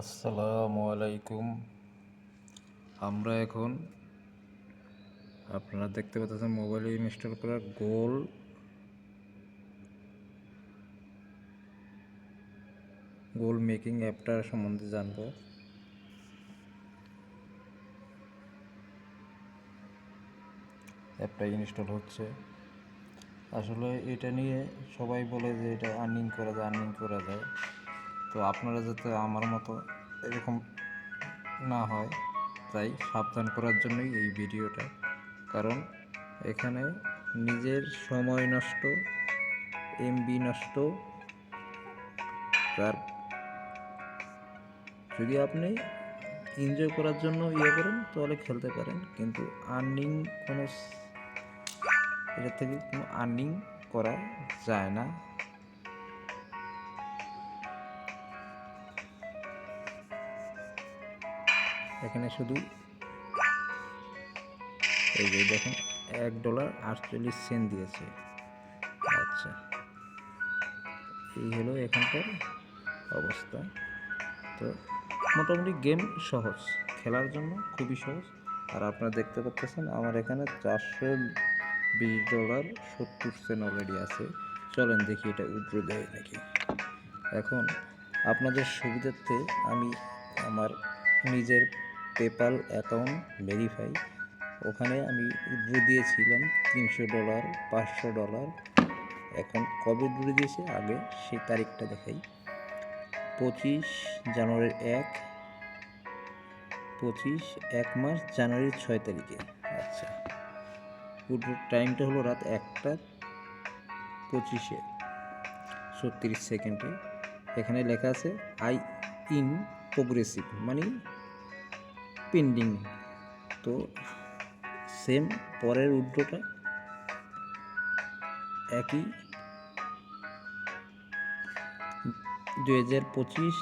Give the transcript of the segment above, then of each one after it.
আসসালামু আলাইকুম। আমরা এখন আপনারা দেখতে পাচ্ছেন মোবাইলে ইনস্টল করা গোল। গোল মেকিং অ্যাপটার সম্বন্ধে জানব। অ্যাপটা ইনস্টল হচ্ছে। আসলে এটা নিয়ে সবাই বলে যে এটা আর্নিং করা যায়, আর্নিং করা যায়। তো আপনারা যাতে আমার মতো এরকম না হয়, তাই সাবধান করার জন্যই এই ভিডিওটা। কারণ এখানে নিজের সময় নষ্ট এমবি নষ্ট। তার যদি আপনি এনজয় করার জন্য ইয়ে করেন, তাহলে খেলতে পারেন। কিন্তু আর্নিং কোনো এটা থেকে কোনো আর্নিং করা যায় না। এখানে শুধু এই যে দেখেন, এক ডলার আটচল্লিশ সেন্ট দিয়েছে। আচ্ছা এই হলো এখানকার অবস্থা। তো মোটামুটি গেম সহজ, খেলার জন্য খুবই সহজ। আর আপনারা দেখতে পাচ্ছেন, আমার এখানে চারশো বিশ ডলার সত্তর সেন্ট অলরেডি আছে। চলেন দেখি এটা উইথড্র দেয় নাকি। এখন আপনাদের সুবিধার্থে আমি আমার নিজের পেপাল অ্যাকাউন্ট ভেরিফাই। ওখানে আমি উইথড্র দিয়েছিলাম তিনশো ডলার, পাঁচশো ডলার। এখন কবে উইথড্র দিয়েছে? আগে সেই তারিখটা দেখাই। পঁচিশ জানুয়ারির এক, পঁচিশ এক মাস জানুয়ারির ছয় তারিখে। আচ্ছা উইথড্র টাইমটা হলো রাত একটা, পঁচিশে ছত্রিশ সেকেন্ডে। এখানে লেখা আছে, আই ইন প্রোগ্রেসিভ মানে পেন্ডিং তো সেম পরের উইথড্রটা একই দুই হাজার পঁচিশ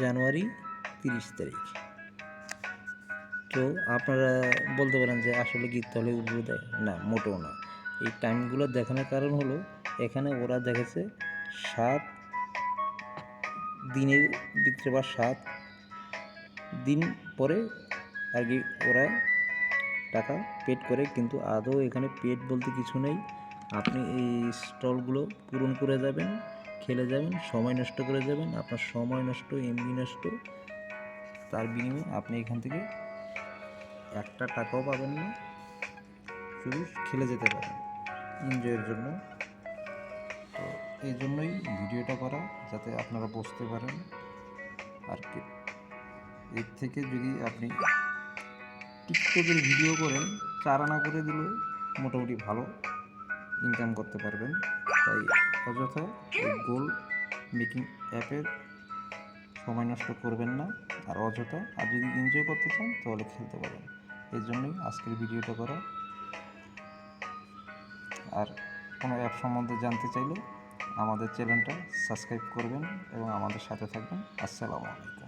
জানুয়ারি তিরিশ তারিখ। তো আপনারা বলতে পারেন যে আসলে কি তাহলে উইথড্র দেয় না, মোটেও না। এই টাইমগুলো দেখানোর কারণ হলো এখানে ওরা দেখেছে সাত দিনের ভিতরে বা সাত দিন পরে আর কি ওরা টাকা পেড করে, কিন্তু আদৌ এখানে পেড বলতে কিছু নেই। আপনি এই স্টলগুলো পূরণ করে যাবেন, খেলে যাবেন, সময় নষ্ট করে যাবেন, আপনার সময় নষ্ট এমবি নষ্ট, তার বিনিময়ে আপনি এখান থেকে একটা টাকাও পাবেন না, শুধু খেলে যেতে পারেন। এনজয়ের জন্য। তো এই জন্যই ভিডিওটা করা, যাতে আপনারা বুঝতে পারেন। আর কি, এর থেকে যদি আপনি টিকটকের ভিডিও করেন। চার আনা করে দিলে মোটামুটি ভালো ইনকাম করতে পারবেন। তাই অযথা গোল মেকিং অ্যাপের সময় নষ্ট করবেন না। আর অযথা আর যদি এনজয় করতে চান, তাহলে খেলতে পারেন। এই জন্যই আজকের ভিডিওটা করা। আর কোনো অ্যাপ সম্বন্ধে জানতে চাইলে আমাদের চ্যানেলটা সাবস্ক্রাইব করবেন এবং আমাদের সাথে থাকবেন। আসসালামু আলাইকুম।